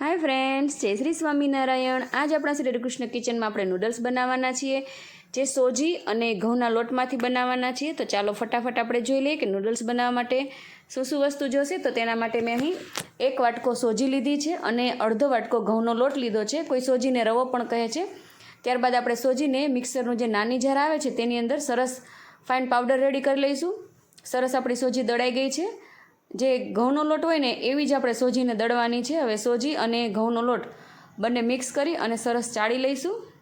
Hi friends જય શ્રી સ્વામિનારાયણ. આજ આપણા શ્રી કૃષ્ણ કિચનમાં આપણે નૂડલ્સ બનાવવાના છીએ. જે સોજી અને ઘઉંના લોટમાંથી બનાવવાના છીએ. તો ચાલો ફટાફટ આપણે જોઈ લઈએ કે નૂડલ્સ બનાવવા માટે શું શું વસ્તુ જોશે. તો તેના માટે મેં અહીં એક વાટકો સોજી લીધી છે અને અડધો વાટકો ઘઉંનો લોટ લીધો છે. કોઈ સોજીને રવો પણ કહે છે. ત્યારબાદ આપણે સોજીને મિક્સરનું જે નાની જાર આવે છે તેની અંદર સરસ ફાઇન પાવડર રેડી કરી લઈશું. સરસ આપણી સોજી દળાઈ ગઈ છે. જે ઘઉંનો લોટ હોય ને, એવી જ આપણે સોજીને દળવાની છે. હવે સોજી અને ઘઉંનો લોટ બંને મિક્સ કરી અને સરસ ચાળી લઈશું.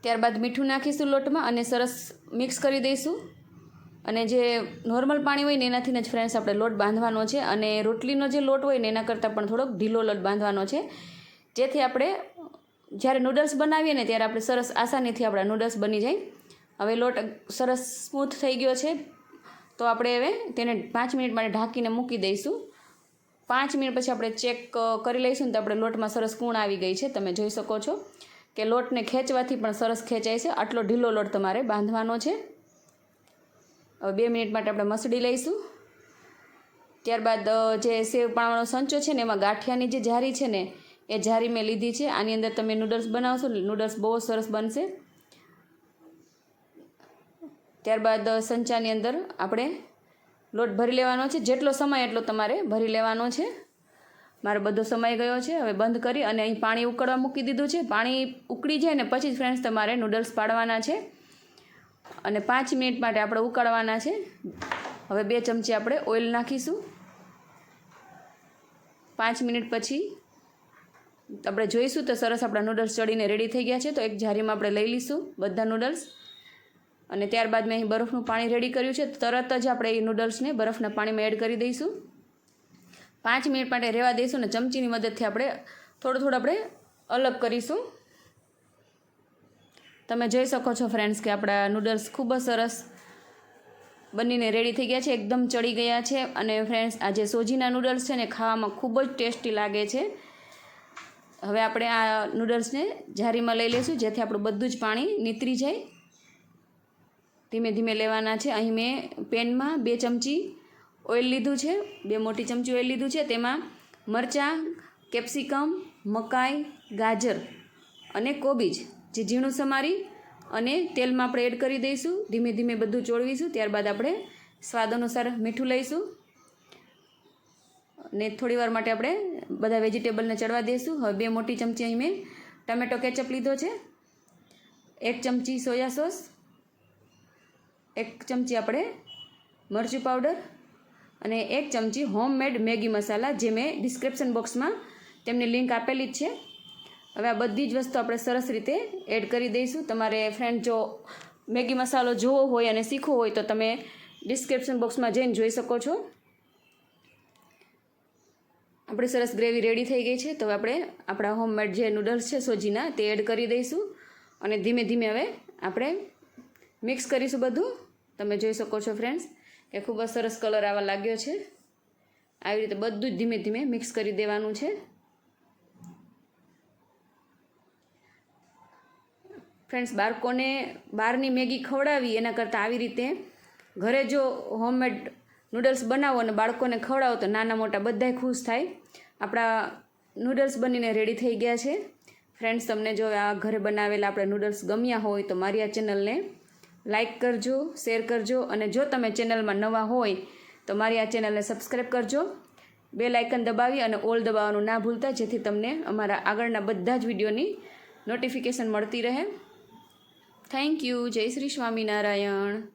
ત્યારબાદ મીઠું નાખીશું લોટમાં અને સરસ મિક્સ કરી દઈશું. અને જે નોર્મલ પાણી હોય ને એનાથી જ ફ્રેન્ડ્સ આપણે લોટ બાંધવાનો છે. અને રોટલીનો જે લોટ હોય ને, એના કરતાં પણ થોડોક ઢીલો લોટ બાંધવાનો છે. જેથી આપણે જ્યારે નૂડલ્સ બનાવીએ ને, ત્યારે આપણે સરસ આસાનીથી આપણા નૂડલ્સ બની જાય. હવે લોટ સરસ સ્મૂથ થઈ ગયો છે. તો આપણે હવે તેને પાંચ મિનિટ માટે ઢાંકીને મૂકી દઈશું. પાંચ મિનિટ પછી આપણે ચેક કરી લઈશું ને તો આપણે લોટમાં સરસ કૂણ આવી ગઈ છે. તમે જોઈ શકો છો કે લોટને ખેંચવાથી પણ સરસ ખેંચાય છે. આટલો ઢીલો લોટ તમારે બાંધવાનો છે. હવે બે મિનિટ માટે આપણે મસળી લઈશું. ત્યારબાદ જે સેવ પાવાનો સંચો છે ને એમાં ગાંઠિયાની જે જારી છે ને એ જારી મેં લીધી છે. આની અંદર તમે નૂડલ્સ બનાવશો નૂડલ્સ બહુ સરસ બનશે. ત્યારબાદ સંચાની અંદર આપણે લોટ ભરી લેવાનો છે. જેટલો સમય એટલો તમારે ભરી લેવાનો છે. મારો બધો સમય ગયો છે. હવે બંધ કરી અને અહીં પાણી ઉકળવા મૂકી દીધું છે. પાણી ઉકળી જાય ને પછી જ ફ્રેન્ડ્સ તમારે નૂડલ્સ પાડવાના છે. અને પાંચ મિનિટ માટે આપણે ઉકાળવાના છે. હવે બે ચમચી આપણે ઓઇલ નાખીશું. પાંચ મિનિટ પછી આપણે જોઈશું તો સરસ આપણા નૂડલ્સ ચડીને રેડી થઈ ગયા છે. તો એક જારીમાં આપણે લઈ લઈશું બધા નૂડલ્સ અને ત્યારબાદ મેં અહીં બરફનું પાણી રેડી કર્યું છે. તરત જ આપણે એ નૂડલ્સને બરફના પાણીમાં એડ કરી દઈશું. પાંચ મિનિટ માટે રહેવા દઈશું અને ચમચીની મદદથી આપણે થોડું થોડું આપણે અલગ કરીશું. તમે જોઈ શકો છો ફ્રેન્ડ્સ કે આપણા નૂડલ્સ ખૂબ જ સરસ બનીને રેડી થઈ ગયા છે, એકદમ ચડી ગયા છે અને ફ્રેન્ડ્સ આ જે સોજીના નૂડલ્સ છે ને ખાવામાં ખૂબ જ ટેસ્ટી લાગે છે. હવે આપણે આ નૂડલ્સને જારીમાં લઈ લઈશું જેથી આપણું બધું જ પાણી નીતરી જાય. ધીમે ધીમે લેવાના છે. અહીં મેં પેનમાં બે ચમચી ઓઇલ લીધું છે. બે મોટી ચમચી ઓઇલ લીધું છે. તેમાં મરચાં, કેપ્સિકમ, મકાઈ, ગાજર અને કોબીજ જે ઝીણું સમારી અને તેલમાં આપણે એડ કરી દઈશું. ધીમે ધીમે બધું ચોળવીશું. ત્યારબાદ આપણે સ્વાદ અનુસાર મીઠું લઈશું. ને થોડી વાર માટે આપણે બધા વેજીટેબલને ચડવા દઈશું. હવે બે મોટી ચમચી અહીં મેં ટમેટો કેચઅપ લીધો છે. એક ચમચી સોયા સોસ એક ચમચી આપણે મરચું પાવડર અને એક ચમચી હોમમેડ મેગી મસાલા જે મેં ડિસ્ક્રિપ્શન બોક્સમાં તેમની લિંક આપેલી જ છે. હવે આ બધી જ વસ્તુ આપણે સરસ રીતે એડ કરી દઈશું. તમારે ફ્રેન્ડ જો મેગી મસાલો જોવો હોય અને શીખવો હોય તો તમે ડિસ્ક્રિપ્શન બોક્સમાં જઈને જોઈ શકો છો. આપણે સરસ ગ્રેવી રેડી થઈ ગઈ છે. તો હવે આપણે આપણા હોમમેડ જે નૂડલ્સ છે સોજીના તે એડ કરી દઈશું અને ધીમે ધીમે હવે આપણે મિક્સ કરીશું બધું? તમે જોઈ શકો છો ફ્રેન્ડ્સ કે ખૂબ જ સરસ કલર આવવા લાગ્યો છે. આવી રીતે બધું જ ધીમે ધીમે મિક્સ કરી દેવાનું છે. ફ્રેન્ડ્સ બાળકોને બહારની મેગી ખવડાવી એના કરતાં આવી રીતે ઘરે જો હોમમેડ નૂડલ્સ બનાવો અને બાળકોને ખવડાવો તો નાના મોટા બધાય ખુશ થાય. આપણા નૂડલ્સ બનીને રેડી થઈ ગયા છે. ફ્રેન્ડ્સ તમને જો આ ઘરે બનાવેલા આપણે નૂડલ્સ ગમ્યા હોય તો મારી આ ચેનલને લાઇક કરજો, શેર કરજો અને જો તમે ચેનલમાં નવા હોય તો મારી આ ચેનલને સબસ્ક્રાઈબ કરજો. બે લાઇકન દબાવી અને ઓલ દબાવવાનું ના ભૂલતા, જેથી તમને અમારા આગળના બધા જ વિડીયોની નોટિફિકેશન મળતી રહે. થેન્ક યુ જય શ્રી સ્વામિનારાયણ.